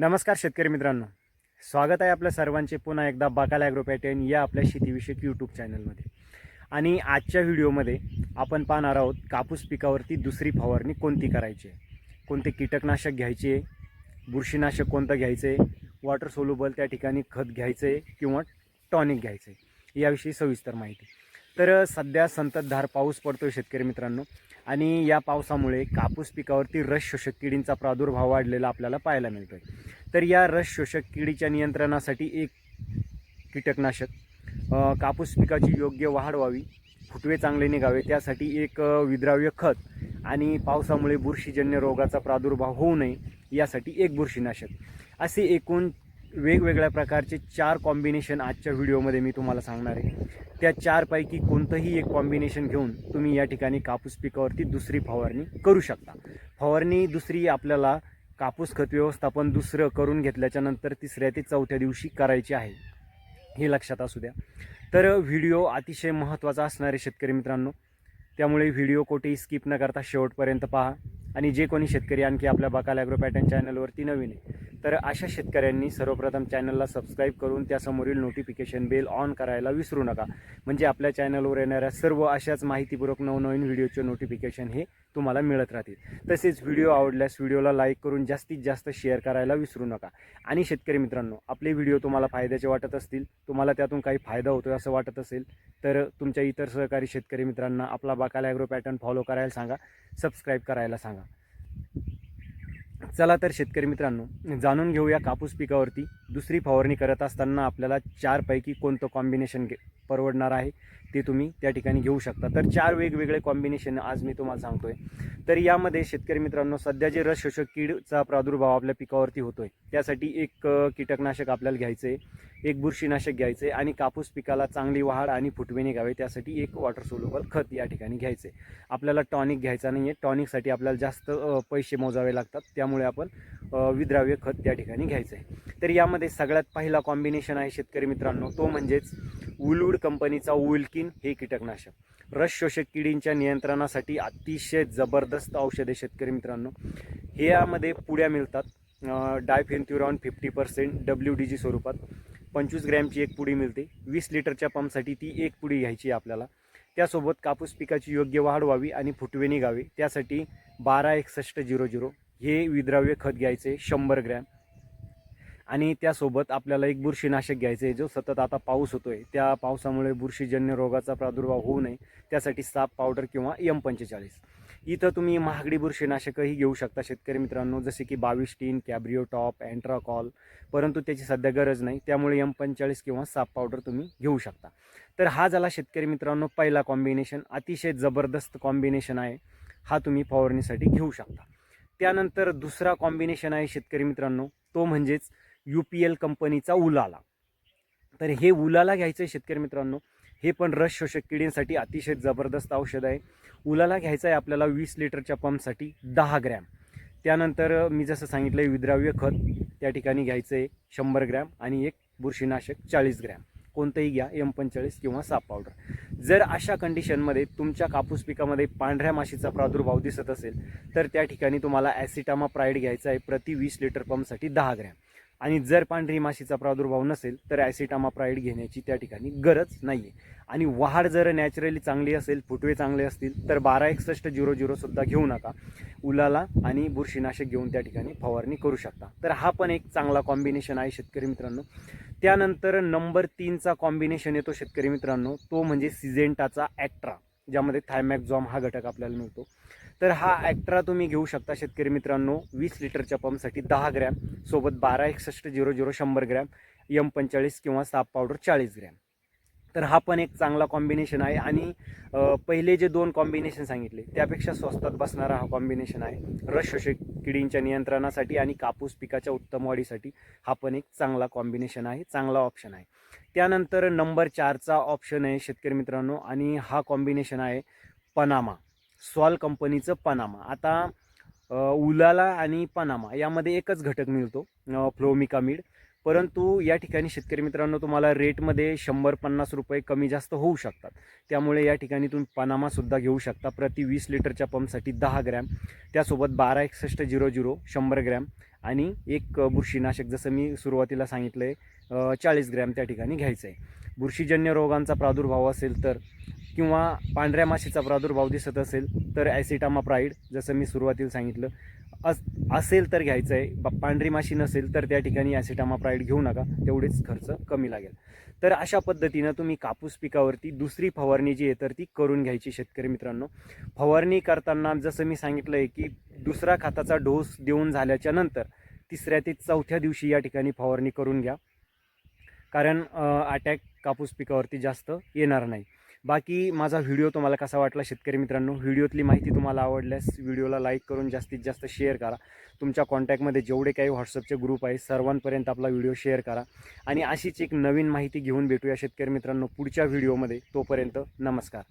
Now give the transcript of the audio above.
नमस्कार शेतकरी मित्रांनो. स्वागत आहे आपल्या सर्वांचे पुन्हा एकदा बाकाल ॲग्रोपॅटर्न या आपल्या शेतीविषयक यूट्यूब चॅनलमध्ये. आणि आजच्या व्हिडिओमध्ये आपण पाहणार आहोत कापूस पिकावरती दुसरी फवारणी कोणती करायची आहे? कोणते कीटकनाशक घ्यायचे? आहे बुरशीनाशक कोणतं घ्यायचं? आहे वॉटर सोल्युबल त्या ठिकाणी खत घ्यायचं आहे किंवा टॉनिक घ्यायचं? आहे याविषयी सविस्तर माहिती. तर सध्या संततधार पाऊस पडतो आहे शेतकरी मित्रांनो. आणि या पावसामुळे कापूस पिकावरती रस शोषक किडींचा प्रादुर्भाव वाढलेला आपल्याला पाहायला मिळतो आहे तर या रस शोषक किडीच्या नियंत्रणासाठी एक कीटकनाशक कापूस पिकाची योग्य वाढ व्हावी फुटवे चांगले निघावे त्यासाठी एक विद्राव्य खत आणि पावसामुळे बुरशीजन्य रोगाचा प्रादुर्भाव होऊ नये यासाठी एक बुरशीनाशक. असे एकूण वेगवेगळ्या प्रकारचे चार कॉम्बिनेशन आजच्या व्हिडिओमध्ये मी तुम्हाला सांगणार आहे. त्या चारपैकी कोणतंही एक कॉम्बिनेशन घेऊन तुम्ही या ठिकाणी कापूस पिकावरती दुसरी फवारणी करू शकता. फवारणी दुसरी आपल्याला कापूस खत व्यवस्थापन दुसरं करून घेतल्याच्या नंतर तिसऱ्या ते चौथ्या दिवशी करायची आहे हे लक्षात असू द्या. तर व्हिडिओ अतिशय महत्त्वाचा असणारे शेतकरी मित्रांनो. त्यामुळे व्हिडिओ कोठेही स्किप न करता शेवटपर्यंत पहा. आणि जे कोणी शेतकरी आणखी आपल्या बाकाल ॲग्रो पॅटर्न चॅनलवरती नवीन आहे तर अशा शेतकऱ्यांनी सर्वप्रथम चॅनलला सबस्क्राईब करून त्यासमोरील नोटिफिकेशन बेल ऑन करायला विसरू नका. म्हणजे आपल्या चॅनलवर येणाऱ्या सर्व अशाच माहितीपूर्वक नवनवीन व्हिडिओचे नोटिफिकेशन हे तुम्हाला मिळत राहतील. तसेच व्हिडिओ आवडल्यास व्हिडिओला लाईक करून जास्तीत जास्त शेअर करायला विसरू नका. आणि शेतकरी मित्रांनो आपले व्हिडिओ तुम्हाला फायद्याचे वाटत असतील तुम्हाला त्यातून काही फायदा होतो असं वाटत असेल तर तुमच्या इतर सहकारी शेतकरी मित्रांना आपला बाकाला ॲग्रो पॅटर्न फॉलो करायला सांगा सबस्क्राईब करायला सांगा. चला तर शेतकरी मित्रांनो जाणून घेऊया कापूस पिकावरती. दुसरी फवारणी करत असताना आपल्याला चारपैकी कोणतं कॉम्बिनेशन घे परवडणार आहे ते तुम्ही त्या ठिकाणी घेऊ शकता. तर चार वेगवेगळे कॉम्बिनेशन आज मी तुम्हाला सांगतोय. तर यामध्ये शेतकरी मित्रांनो सध्या जे रस शोषक कीडचा प्रादुर्भाव आपल्या पिकावरती होतोय त्यासाठी एक कीटकनाशक आपल्याला घ्यायचं आहे एक बुरशीनाशक घ्यायचं आहे आणि कापूस पिकाला चांगली वाढ आणि फुटवे निघावे त्यासाठी एक वॉटर सोल्युबल खत या ठिकाणी घ्यायचं. आहे आपल्याला टॉनिक घ्यायचा नाही आहे टॉनिकसाठी आपल्याला जास्त पैसे मोजावे लागतात. त्यामुळे आपण विद्राव्य खत त्या ठिकाणी घ्यायचं. आहे तर यामध्ये सगळ्यात पहिला कॉम्बिनेशन आहे शेतकरी मित्रांनो तो म्हणजेच उलवूड कंपनीचा उल्किन हे कीटकनाशक. रस शोषक किडींच्या नियंत्रणासाठी अतिशय जबरदस्त औषधे शेतकरी मित्रांनो. हे यामध्ये पुड्या मिळतात. Diafenthiuron fifty percent W D G स्वरूपात. पंचवीस ग्रॅमची एक पुडी मिळते. वीस लिटरच्या पंपसाठी ती एक पुडी घ्यायची आहे आपल्याला. त्यासोबत कापूस पिकाची योग्य वाढ व्हावी आणि फुटवे निघावे. त्यासाठी बारा एकसष्ट झिरो झिरो हे विद्राव्य खत घ्यायचे शंभर ग्रॅम. आणि त्यासोबत आपल्याला एक बुरशीनाशक घ्यायचं आहे जो सतत आता पाऊस होतो आहे त्या पावसामुळे बुरशीजन्य रोगाचा प्रादुर्भाव होऊ नये. त्यासाठी साप पावडर किंवा एम पंचेचाळीस. इथं तुम्ही महागडी बुरशीनाशकही घेऊ शकता शेतकरी मित्रांनो जसे की बावीस टीन कॅब्रिओ टॉप अँट्राकॉल. परंतु त्याची सध्या गरज नाही त्यामुळे एम पंचेचाळीस किंवा साप पावडर तुम्ही घेऊ शकता. तर हा झाला शेतकरी मित्रांनो पहिला कॉम्बिनेशन अतिशय जबरदस्त कॉम्बिनेशन आहे. हा तुम्ही फवारणीसाठी घेऊ शकता. त्यानंतर दुसरा कॉम्बिनेशन आहे शेतकरी मित्रांनो तो म्हणजेच यू पी एल कंपनीचा उलाला. तर हे उलाला घ्यायचं आहे शेतकरी मित्रांनो. हे पण रस शोषक किडींसाठी अतिशय जबरदस्त औषध आहे. उलाला घ्यायचं आहे आपल्याला वीस लिटरच्या पंपसाठी दहा ग्रॅम. त्यानंतर मी जसं सांगितलं आहे विद्राव्य खत त्या ठिकाणी घ्यायचं आहे शंभर ग्रॅम आणि एक बुरशीनाशक चाळीस ग्रॅम. कोणतंही घ्या एम पंचेचाळीस किंवा साप पावडर. जर अशा कंडिशनमध्ये तुमच्या कापूस पिकामध्ये पांढऱ्या माशीचा प्रादुर्भाव दिसत असेल तर त्या ठिकाणी तुम्हाला ॲसिटामा प्राईड घ्यायचा आहे प्रति वीस लिटर पंपसाठी दहा ग्रॅम. आणि जर पांढरी माशीचा प्रादुर्भाव नसेल तर ॲसिटामा प्राईड घेण्याची त्या ठिकाणी गरज नाही आहे आणि वाढ जर नॅचरली चांगली असेल फुटवे चांगले असतील तर बारा एकसष्ट झिरो झिरोसुद्धा घेऊ नका. उलाला आणि बुरशीनाशक घेऊन त्या ठिकाणी फवारणी करू शकता. तर हा पण एक चांगला कॉम्बिनेशन आहे शेतकरी मित्रांनो. त्यानंतर नंबर तीनचा कॉम्बिनेशन येतो शेतकरी मित्रांनो तो म्हणजे सिजेंटाचा ॲक्ट्रा ज्यामध्ये थायमॅक्झॉम हा घटक आपल्याला मिळतो. तर हा ॲक्ट्रा तुम्ही घेऊ शकता शेतकरी मित्रांनो वीस लिटरच्या पंपसाठी दहा ग्रॅम सोबत बारा एकसष्ट झिरो झिरो शंभर ग्रॅम यम पंचेचाळीस किंवा साप पावडर चाळीस ग्रॅम. तर हा पण एक चांगला कॉम्बिनेशन आहे आणि पहिले जे दोन कॉम्बिनेशन सांगितले त्यापेक्षा स्वस्तात बसणारा हा कॉम्बिनेशन आहे. रस शोषक किडींच्या नियंत्रणासाठी आणि कापूस पिकाच्या उत्तम वाढीसाठी हा पण एक चांगला कॉम्बिनेशन आहे चांगला ऑप्शन आहे. त्यानंतर नंबर चारचा ऑप्शन आहे शेतकरी मित्रांनो आणि हा कॉम्बिनेशन आहे पनामा. सॉल कंपनीचं पनामा. आता उलाला आणि पनामा यामध्ये एकच घटक मिळतो अ, फ्लोमिकामिड. परंतु या ठिकाणी शेतकरी मित्रांनो तुम्हाला रेटमध्ये शंभर पन्नास रुपये कमी जास्त होऊ शकतात. त्यामुळे या ठिकाणी तुम्ही पनामासुद्धा घेऊ शकता. प्रति वीस लिटरच्या पंपसाठी दहा ग्रॅम. त्यासोबत बारा एकसष्ट झिरो झिरो शंभर ग्रॅम. आणि एक बुरशीनाशक जसं मी सुरुवातीला सांगितलं आहे चाळीस ग्रॅम त्या ठिकाणी घ्यायचं आहे बुरशीजन्य रोगांचा प्रादुर्भाव असेल तर किंवा पांढऱ्या माशीचा प्रादुर्भाव दिसत असेल तर ॲसिटामा प्राईड जसं मी सुरुवातीला सांगितलं अस असेल तर घ्यायचं आहे बा पांढरी माशी नसेल तर त्या ठिकाणी ॲसिटामा प्राईड घेऊ नका. तेवढेच खर्च कमी लागेल. तर अशा पद्धतीनं तुम्ही कापूस पिकावरती दुसरी फवारणी जी आहे तर ती करून घ्यायची शेतकरी मित्रांनो. फवारणी करताना जसं मी सांगितलं आहे की दुसरा खताचा डोस देऊन झाल्याच्यानंतर तिसऱ्या ते चौथ्या दिवशी या ठिकाणी फवारणी करून घ्या. कारण अटॅक कापूस पिकावरती जास्त येणार नाही. बाकी माझा व्हिडिओ तुम्हाला कसा वाटला शेतकरी मित्रांनो? व्हिडिओतली माहिती तुम्हाला आवडल्यास व्हिडिओला लाईक करून जास्तीत जास्त शेअर करा. तुमच्या कॉन्टॅक्टमध्ये जेवढे काही व्हॉट्सअपचे ग्रुप आहे सर्वांपर्यंत आपला व्हिडिओ शेअर करा. आणि अशीच एक नवीन माहिती घेऊन भेटूया शेतकरी मित्रांनो पुढच्या व्हिडिओमध्ये तोपर्यंत नमस्कार.